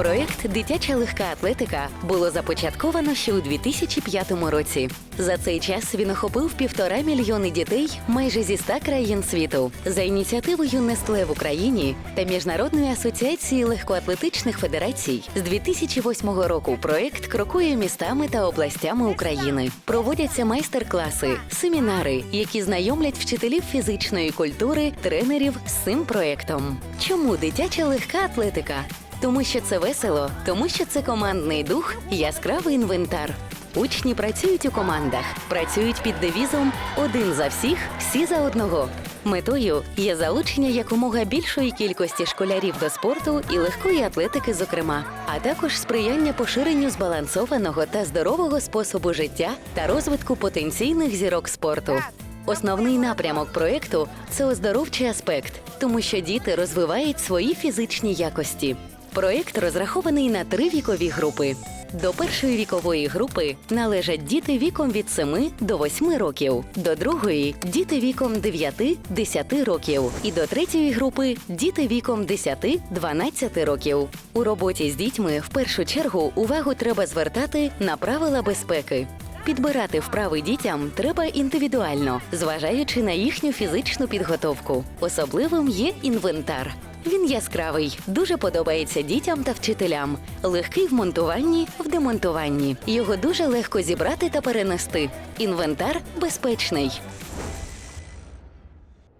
Проєкт Дитяча легка атлетика було започатковано ще у 2005 році. За цей час він охопив півтора мільйони дітей майже зі ста країн світу. За ініціативою Нестле в Україні та Міжнародної асоціації легкоатлетичних федерацій з 2008 року проєкт крокує містами та областями України. Проводяться майстер-класи, семінари, які знайомлять вчителів фізичної культури, тренерів з цим проєктом. Чому дитяча легка атлетика? Тому що це весело, тому що це командний дух, яскравий інвентар. Учні працюють у командах, працюють під девізом Один за всіх, всі за одного. Метою є залучення якомога більшої кількості школярів до спорту і легкої атлетики, зокрема, а також сприяння поширенню збалансованого та здорового способу життя та розвитку потенційних зірок спорту. Основний напрямок проєкту це оздоровчий аспект, тому що діти розвивають свої фізичні якості. Проєкт розрахований на три вікові групи. До першої вікової групи належать діти віком від 7 до 8 років, до другої діти віком 9-10 років, і до третьої групи діти віком 10-12 років. У роботі з дітьми в першу чергу увагу треба звертати на правила безпеки. Підбирати вправи дітям треба індивідуально, зважаючи на їхню фізичну підготовку. Особливим є інвентар. Він яскравий, дуже подобається дітям та вчителям. Легкий в монтуванні, в демонтуванні. Його дуже легко зібрати та перенести. Інвентар безпечний.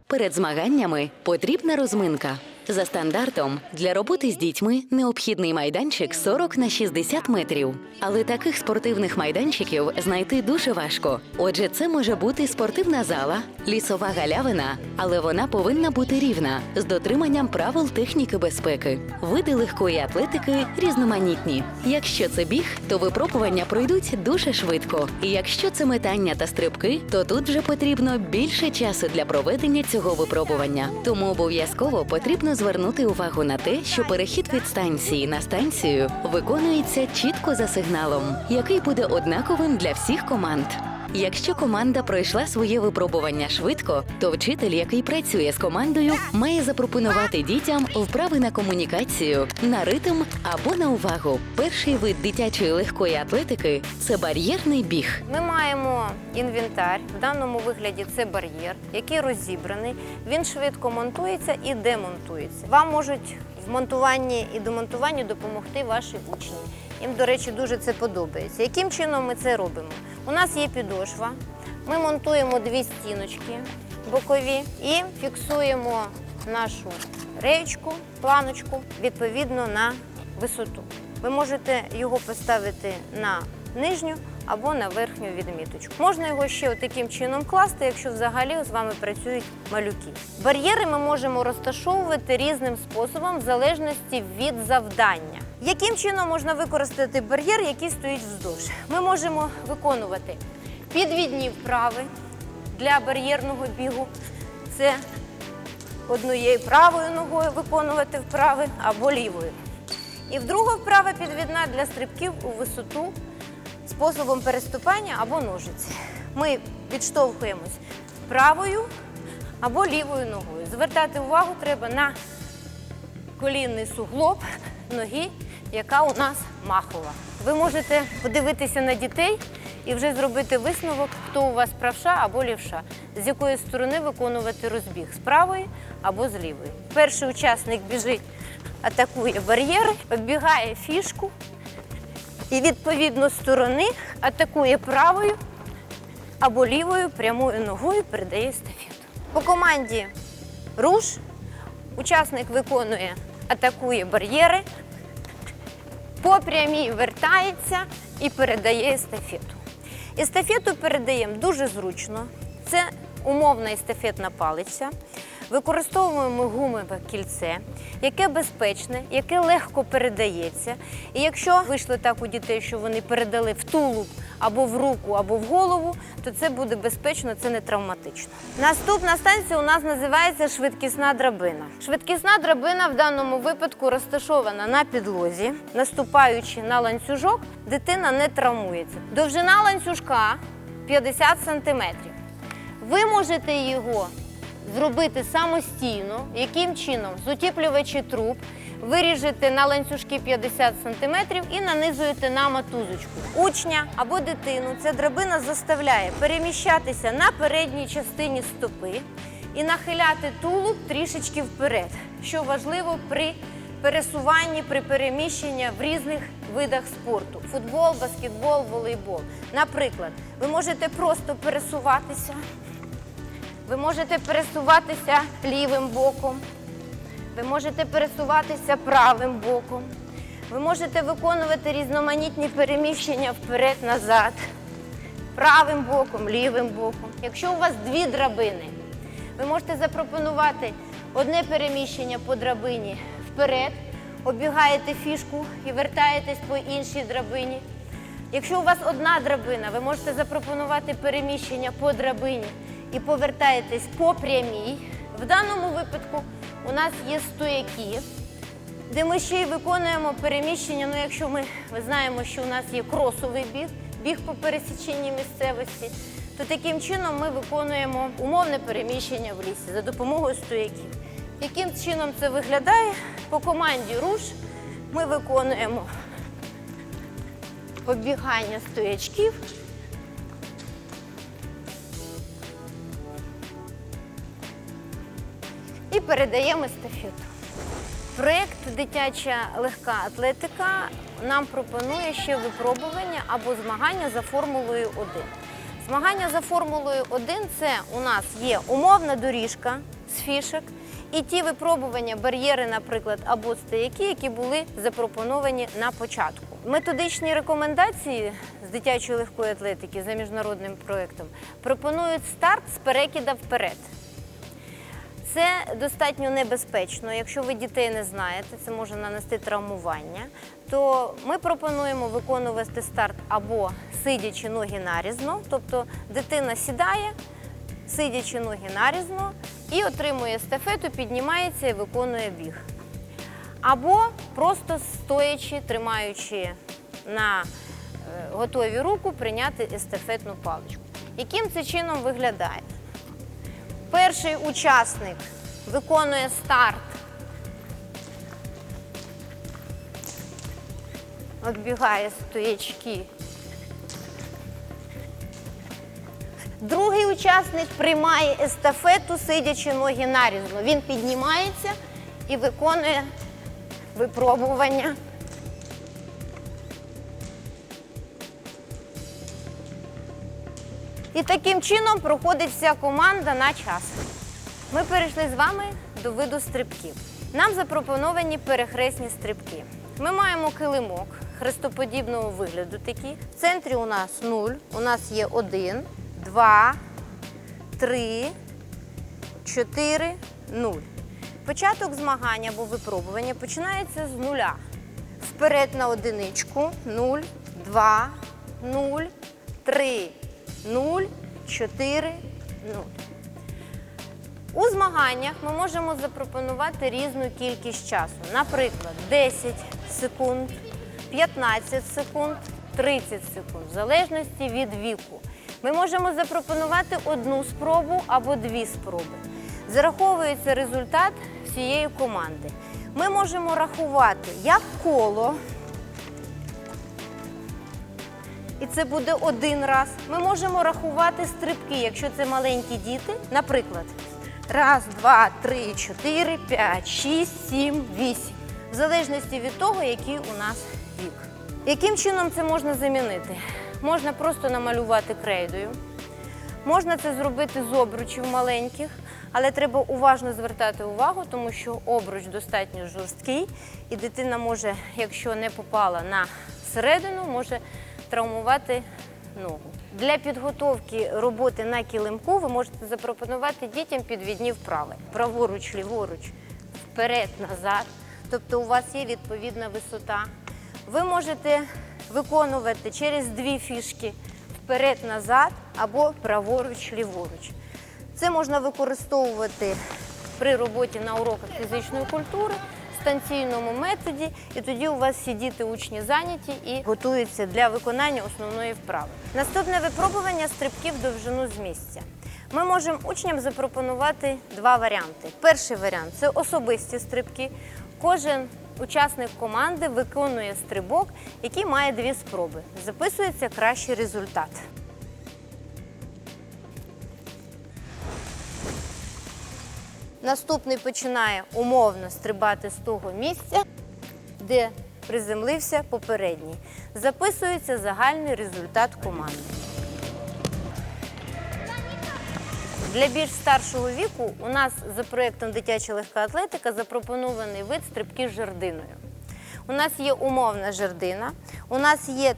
Перед змаганнями потрібна розминка. За стандартом для роботи з дітьми необхідний майданчик 40 на 60 метрів. Але таких спортивних майданчиків знайти дуже важко. Отже, це може бути спортивна зала, лісова галявина, але вона повинна бути рівна з дотриманням правил техніки безпеки. Види легкої атлетики різноманітні. Якщо це біг, то випробування пройдуть дуже швидко. І якщо це метання та стрибки, то тут вже потрібно більше часу для проведення цього випробування. Тому обов'язково потрібно звернути увагу на те, що перехід від станції на станцію виконується чітко за сигналом, який буде однаковим для всіх команд. Якщо команда пройшла своє випробування швидко, то вчитель, який працює з командою, має запропонувати дітям вправи на комунікацію, на ритм або на увагу. Перший вид дитячої легкої атлетики це бар'єрний біг. Ми маємо інвентар. В даному вигляді це бар'єр, який розібраний. Він швидко монтується і демонтується. Вам можуть в монтуванні і демонтуванні допомогти ваші учні. Їм, до речі, дуже це подобається. Яким чином ми це робимо? У нас є підошва. Ми монтуємо дві стіночки бокові і фіксуємо нашу реєчку, планочку відповідно на висоту. Ви можете його поставити на нижню або на верхню відміточку. Можна його ще таким чином класти, якщо взагалі з вами працюють малюки. Бар'єри ми можемо розташовувати різним способом в залежності від завдання. Яким чином можна використати бар'єр, який стоїть вздовж? Ми можемо виконувати підвідні вправи для бар'єрного бігу. Це однією правою ногою виконувати вправи або лівою. І вдруга вправа підвідна для стрибків у висоту способом переступання або ножиці. Ми відштовхуємось правою або лівою ногою. Звертати увагу треба на колінний суглоб ноги, яка у нас махова. Ви можете подивитися на дітей і вже зробити висновок, хто у вас правша або лівша, з якої сторони виконувати розбіг з правої або з лівої. Перший учасник біжить, атакує бар'єри, оббігає фішку і відповідно сторони атакує правою або лівою прямою ногою передає естафету. По команді руш учасник виконує, атакує бар'єри, по прямій вертається і передає естафету. Естафету передаємо дуже зручно. Це умовна естафетна палиця. Використовуємо гумове кільце, яке безпечне, яке легко передається. І якщо вийшло так у дітей, що вони передали в тулуб або в руку, або в голову, то це буде безпечно, це не травматично. Наступна станція у нас називається швидкісна драбина. Швидкісна драбина в даному випадку розташована на підлозі, наступаючи на ланцюжок, дитина не травмується. Довжина ланцюжка 50 сантиметрів. Ви можете його зробити самостійно, яким чином з утіплювачі труб виріжете на ланцюжки 50 см і нанизуєте на мотузочку. Учня або дитину ця драбина заставляє переміщатися на передній частині стопи і нахиляти тулуб трішечки вперед, що важливо при пересуванні, при переміщенні в різних видах спорту: футбол, баскетбол, волейбол. Наприклад, ви можете просто пересуватися. Ви можете пересуватися лівим боком, ви можете пересуватися правим боком, ви можете виконувати різноманітні переміщення вперед-назад, правим боком, лівим боком. Якщо у вас дві драбини, ви можете запропонувати одне переміщення по драбині вперед, обігаєте фішку і вертаєтесь по іншій драбині. Якщо у вас одна драбина, ви можете запропонувати переміщення по драбині і повертаєтесь по прямій. В даному випадку у нас є стояки, де ми ще й виконуємо переміщення. Ну, якщо ми, ми знаємо, що у нас є кросовий біг, біг по пересіченні місцевості, то таким чином ми виконуємо умовне переміщення в лісі за допомогою стояків. Яким чином це виглядає? По команді руш ми виконуємо оббігання стоячків. І передаємо естафету. Проєкт Дитяча легка атлетика нам пропонує ще випробування або змагання за формулою 1. Змагання за формулою 1 це у нас є умовна доріжка з фішек і ті випробування, бар'єри, наприклад, або стояки, які були запропоновані на початку. Методичні рекомендації з дитячої легкої атлетики за міжнародним проєктом пропонують старт з перекида вперед. Це достатньо небезпечно. Якщо ви дітей не знаєте, це може нанести травмування. То ми пропонуємо виконувати старт або сидячи ноги нарізно, тобто дитина сідає, сидячи ноги нарізно, і отримує естафету, піднімається і виконує біг. Або просто стоячи, тримаючи на е, готові руку, прийняти естафетну паличку. Яким це чином виглядає? Перший учасник виконує старт. Оббігає стоячки. Другий учасник приймає естафету, сидячи ноги нарізно. Він піднімається і виконує випробування. І таким чином проходить вся команда на час. Ми перейшли з вами до виду стрибків. Нам запропоновані перехресні стрибки. Ми маємо килимок хрестоподібного вигляду такий. В центрі у нас 0, у нас є 1, 2, 3, 4, 0. Початок змагання або випробування починається з нуля. Вперед на одиничку 0, 2, 0, 3, 0, 4, 0. У змаганнях ми можемо запропонувати різну кількість часу. Наприклад, 10 секунд, 15 секунд, 30 секунд, в залежності від віку. Ми можемо запропонувати одну спробу або дві спроби. Зараховується результат всієї команди. Ми можемо рахувати як коло, і це буде один раз. Ми можемо рахувати стрибки, якщо це маленькі діти. Наприклад, раз, два, три, чотири, п'ять, шість, сім, вісім. В залежності від того, який у нас вік. Яким чином це можна замінити? Можна просто намалювати крейдою. Можна це зробити з обручів маленьких, але треба уважно звертати увагу, тому що обруч достатньо жорсткий, і дитина може, якщо не попала на середину, може травмувати ногу. Для підготовки роботи на килимку ви можете запропонувати дітям підвідні вправи. Праворуч, ліворуч, вперед, назад. Тобто у вас є відповідна висота. Ви можете виконувати через дві фішки вперед-назад або праворуч-ліворуч. Це можна використовувати при роботі на уроках фізичної культури, станційному методі, і тоді у вас всі діти учні зайняті і готуються для виконання основної вправи. Наступне випробування стрибків довжину з місця. Ми можемо учням запропонувати два варіанти. Перший варіант це особисті стрибки. Кожен учасник команди виконує стрибок, який має дві спроби. Записується кращий результат. Наступний починає умовно стрибати з того місця, де приземлився попередній. Записується загальний результат команди. Для більш старшого віку у нас за проєктом Дитяча легка атлетика запропонований вид стрибки з жердиною. У нас є умовна жердина, у нас є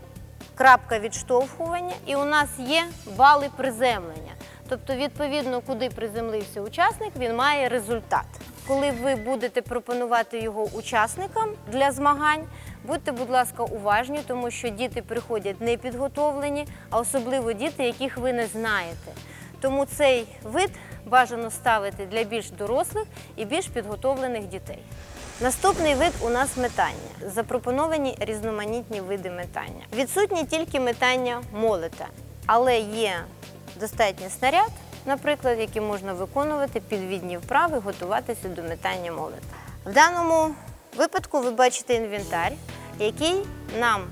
крапка відштовхування і у нас є бали приземлення. Тобто, відповідно, куди приземлився учасник, він має результат. Коли ви будете пропонувати його учасникам для змагань, будьте, будь ласка, уважні, тому що діти приходять непідготовлені, а особливо діти, яких ви не знаєте. Тому цей вид бажано ставити для більш дорослих і більш підготовлених дітей. Наступний вид у нас метання. Запропоновані різноманітні види метання. Відсутні тільки метання молота, але є достатній снаряд, наприклад, який можна виконувати підвідні вправи, готуватися до метання молота. В даному випадку ви бачите інвентар, який нам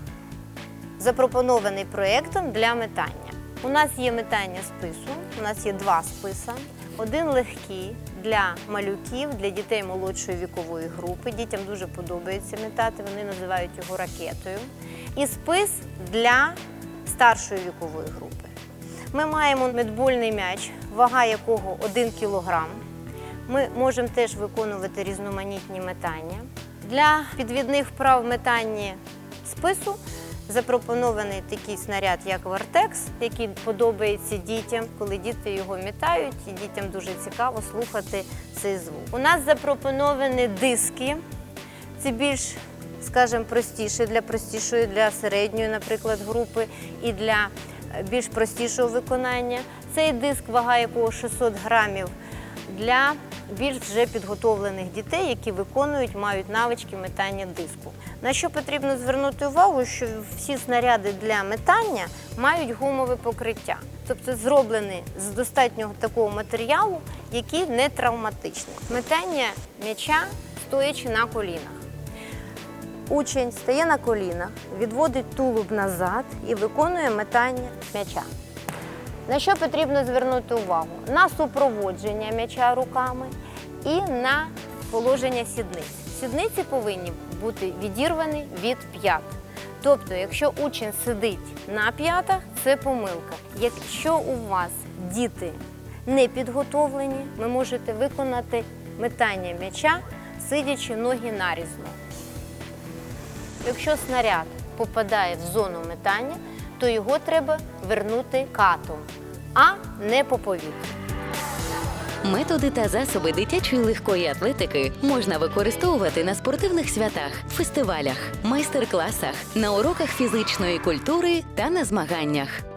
запропонований проєктом для метання. У нас є метання спису, у нас є два списа. Один легкий для малюків, для дітей молодшої вікової групи. Дітям дуже подобається метати, вони називають його ракетою. І спис для старшої вікової групи. Ми маємо медбольний м'яч, вага якого 1 кг. Ми можемо теж виконувати різноманітні метання. Для підвідних вправ метання спису запропонований такий снаряд, як Вартекс, який подобається дітям, коли діти його мітають, і дітям дуже цікаво слухати цей звук. У нас запропоновані диски. Це більш, скажімо, простіше для простішої, для середньої, наприклад, групи і для більш простішого виконання. Цей диск, вага якого 600 грамів, для більш вже підготовлених дітей, які виконують, мають навички метання диску. На що потрібно звернути увагу, що всі снаряди для метання мають гумове покриття, тобто зроблені з достатнього такого матеріалу, який не травматичний. Метання м'яча стоячи на колінах. Учень стає на колінах, відводить тулуб назад і виконує метання м'яча. На що потрібно звернути увагу? На супроводження м'яча руками і на положення сідниць. Сідниці повинні бути відірвані від п'ят. Тобто, якщо учень сидить на п'ятах, це помилка. Якщо у вас діти не підготовлені, ви можете виконати метання м'яча, сидячи ноги нарізно. Якщо снаряд попадає в зону метання, то його треба вернути катом, а не по повітрю. Методи та засоби дитячої легкої атлетики можна використовувати на спортивних святах, фестивалях, майстер-класах, на уроках фізичної культури та на змаганнях.